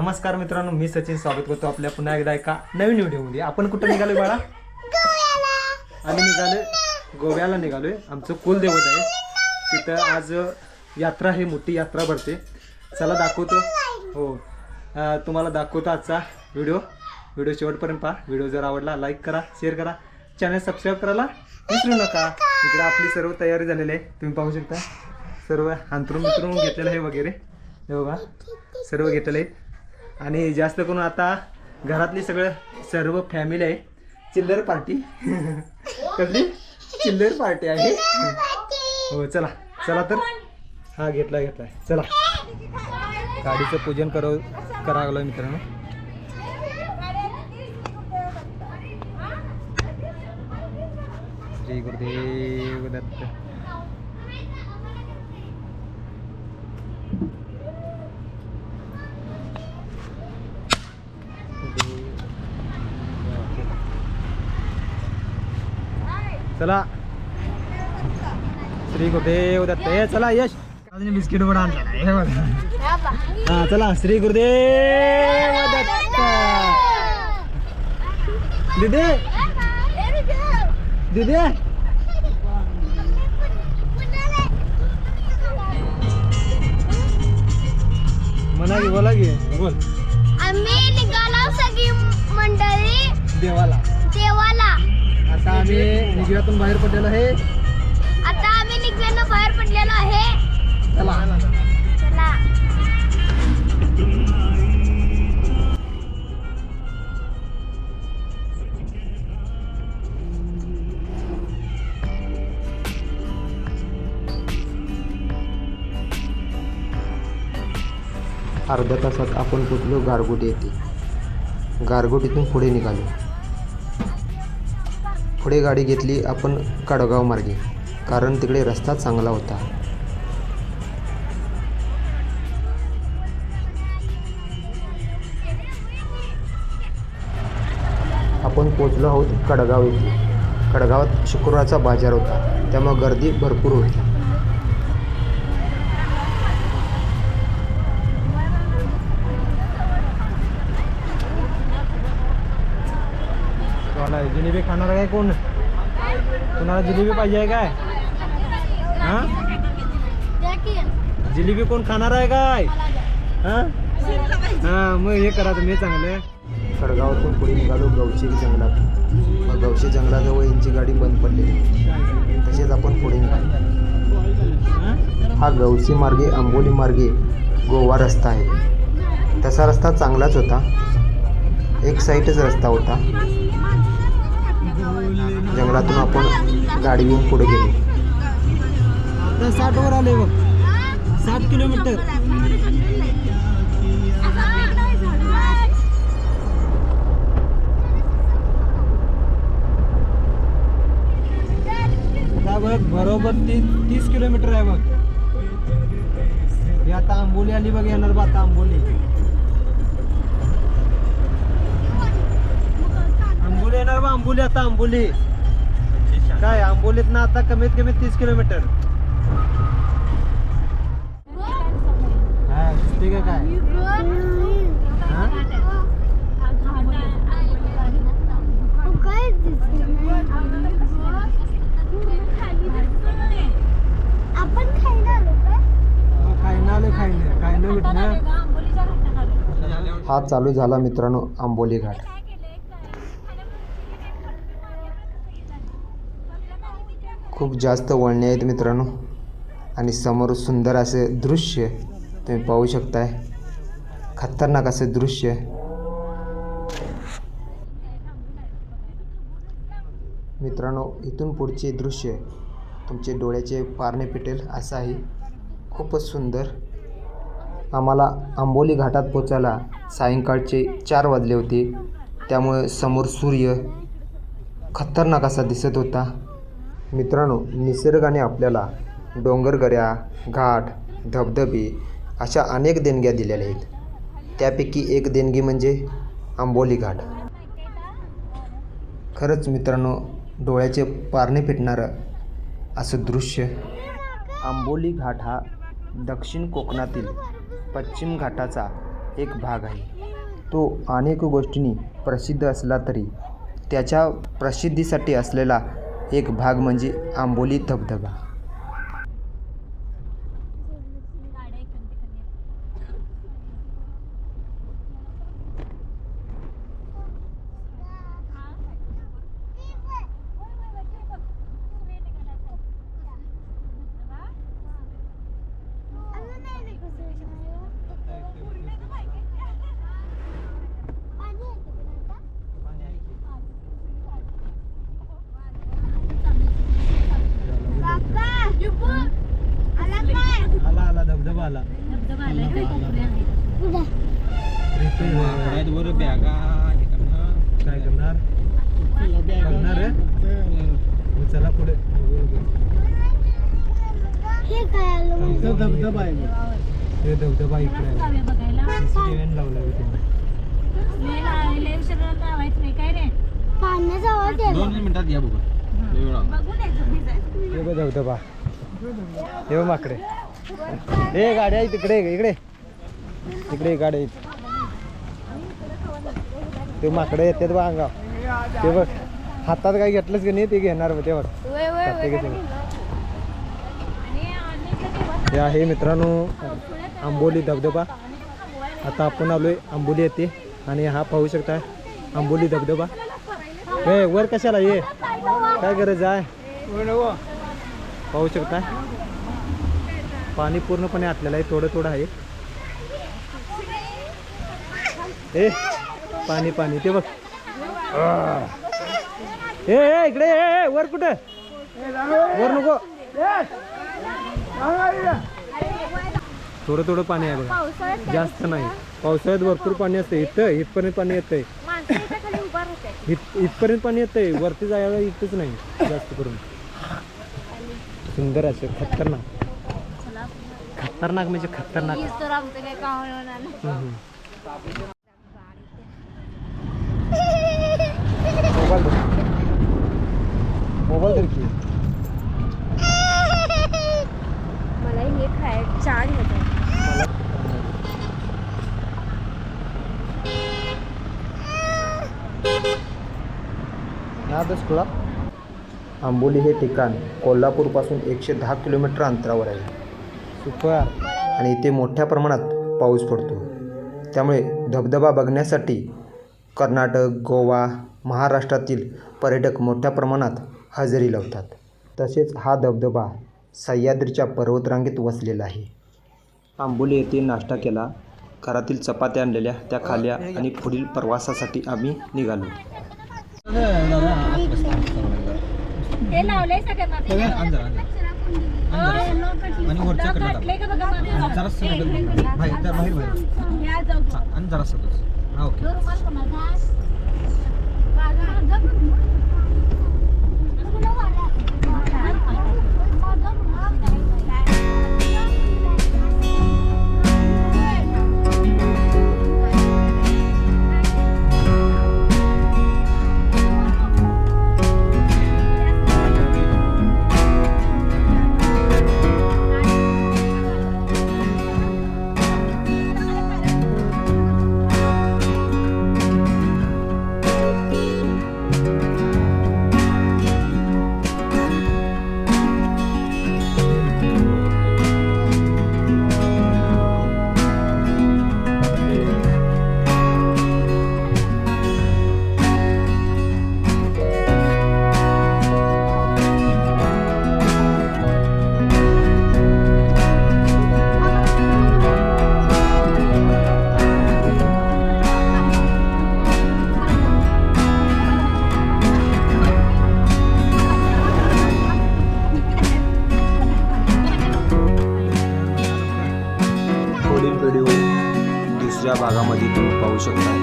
नमस्कार मित्रांनो मी सचिन स्वागत करतो आपल्या पुन्हा एकदा एका नवीन व्हिडिओमध्ये. आपण कुठं निघालोय बाळा? आम्ही निघालोय गोव्याला निघालोय. आमचं कुलदैवत आहे. तिथं आज यात्रा हे मोठी यात्रा भरते. चला दाखवतो. हो. तुम्हाला दाखवतो आजचा व्हिडिओ. व्हिडिओ शेवटपर्यंत पहा. व्हिडिओ जर आवडला लाईक करा शेअर करा. चॅनल सबस्क्राईब करायला विसरू नका. इकडे आपली सर्व तयारी झालेली आहे. तुम्ही पाहू शकता. सर्व अंतरून मितरून घेतलेलं आहे वगैरे. हे बघा. सर्व घेतलं आहे. आणि जास्त करून आता घरातली सगळं सर्व फॅमिली आहे. चिल्लर पार्टी कसली? चिल्लर पार्टी आहे. हो चला. चला तर. हा घेतला घेतला चला. गाडीचं पूजन करू करावं लागलं मित्रांनो. श्री गुरुदेव दत्त. चला. श्री गुरुदेव दत्त. हे चला यश. बिस्किट हे बघा. हा चला श्री गुरुदेव दत्त. दिदे. दिदे. म्हणा की बोला की. बोल. आम्ही निघालो सगळी मंडळी. देवाला. देवाला. आता आम्ही निगरातून बाहेर पडलेलो आहे. आता आम्ही निघालो बाहेर पडलेलो आहे. चला. चला. अर्ध्या तासात आपण पोचलो गारगोटी येथे गारगोटीतून पुढे निघालो. पुढे गाडी घेतली आपण कडगाव मार्गे कारण तिकडे रस्ता चांगला होता. आपण पोचलो आहोत कडगाव येथे कडगावात शुक्रवारचा बाजार होता त्यामुळे गर्दी भरपूर होती तुम्हाला जिलेबी खाणार आहे कोण कुणाला जिलेबी पाहिजे आहे काय हा? जिलेबी कोण खाणार आहे काय हा? हा मग हे करा तुम्ही चांगलं कडगावातून पुढे निघालो गवशी जंगलात. मग गवशी जंगलाजवळ यांची गाडी बंद पडलेली तसेच आपण पुढे निघालो. हा? गवसी मार्गे आंबोली मार्गे गोवा रस्ता आहे. तसा रस्ता चांगलाच होता. एक साईडच रस्ता होता. जंगलातून आपण गाडी घेऊन पुढे गेलो. आता साठ वर आले बघ. साठ किलोमीटर. बघ बरोबर तीस तीस किलोमीटर आहे बघ. ही आता आंबोली आली बघ येणार बा आता आंबोली. आंबोली येणार बा आंबोली आता आंबोली. काय आंबोलीत ना आता कमीत कमी तीस किलोमीटर. हा काय? हा? हो, हा चालू झाला मित्रांनो आंबोली घाट. खूप जास्त वळणे आहेत मित्रांनो. आणि समोर सुंदर असे दृश्य तुम्ही पाहू शकताय. खतरनाक असे दृश्य. मित्रांनो इथून पुढचे दृश्य तुमचे डोळ्याचे पारणे पेटेल असं आहे खूपच सुंदर. आम्हाला आंबोली घाटात पोचायला सायंकाळचे चार वाजले होते. त्यामुळे समोर सूर्य खतरनाक असा दिसत होता. मित्रांनो निसर्गाने आपल्याला डोंगरगऱ्या घाट धबधबे अशा अनेक देणग्या दिलेल्या आहेत. त्यापैकी एक देणगी म्हणजे आंबोली घाट. खरंच मित्रांनो डोळ्याचे पारणे फिटणारं असं दृश्य आंबोली घाट हा दक्षिण कोकणातील पश्चिम घाटाचा एक भाग आहे. तो अनेक गोष्टींनी प्रसिद्ध असला तरी त्याच्या प्रसिद्धीसाठी असलेला एक भाग म्हणजे आंबोली धबधबा. आला. धबधबा आला बरं बॅगा हे करणार. काय करणार? करणार चला. पुढे. हे काय धबधबा आहे ते धबधबा इकडे लावला दोन मिनिटात या बघा. हे. धबधबा. हे माकडे. हे गाड्या आहेत इकडे इकडे. इकडे गाड्या ते माकडे येतात बघ अंगाव ते बघ हातात काय घेतलंच की नाही ते घेणार बघ ते बघ. हे आहे मित्रांनो आंबोली धबधबा. आता आपण आलोय आंबोली येते आणि हा पाहू शकता आंबोली धबधबा. हे वर कशाला ये? काय गरज आहे? पाहू शकता. पाणी पूर्णपणे आटलेलं आहे थोडं थोडं आहे. ए पाणी पाणी ते बघ. ए इकडे ए, वर कुठं? वर नको. थोडं थोडं पाणी आहे बघा. जास्त नाही. पावसाळ्यात भरपूर पाणी असते. इथं इथपर्यंत पाणी येतंय. इथ इथपर्यंत पाणी येतंय. वरती जायला इथंच नाही. जास्त करून. सुंदर असे खतरनाक. खतरनाक म्हणजे खतरनाक. मोबाईल धर की मला हे खाय घ्यायचा मला आंबोली हे ठिकाण कोल्हापूरपासून एकशे दहा किलोमीटर अंतरावर आहे. सुपर आणि इथे मोठ्या प्रमाणात पाऊस पडतो. त्यामुळे धबधबा बघण्यासाठी कर्नाटक गोवा महाराष्ट्रातील पर्यटक मोठ्या प्रमाणात हजेरी लावतात. तसेच हा धबधबा सह्याद्रीच्या पर्वतरांगेत वसलेला आहे. आंबोली येथे नाश्ता केला. घरातील चपात्या आणलेल्या त्या खाल्या आणि पुढील प्रवासासाठी आम्ही निघालो. लावलंय सगळ्यांना. आण वरच्या कडे आणि जरा सगळं बाहेर जरा बाहेर बाहेर आणि जरा सगळं हा ओके. पुढील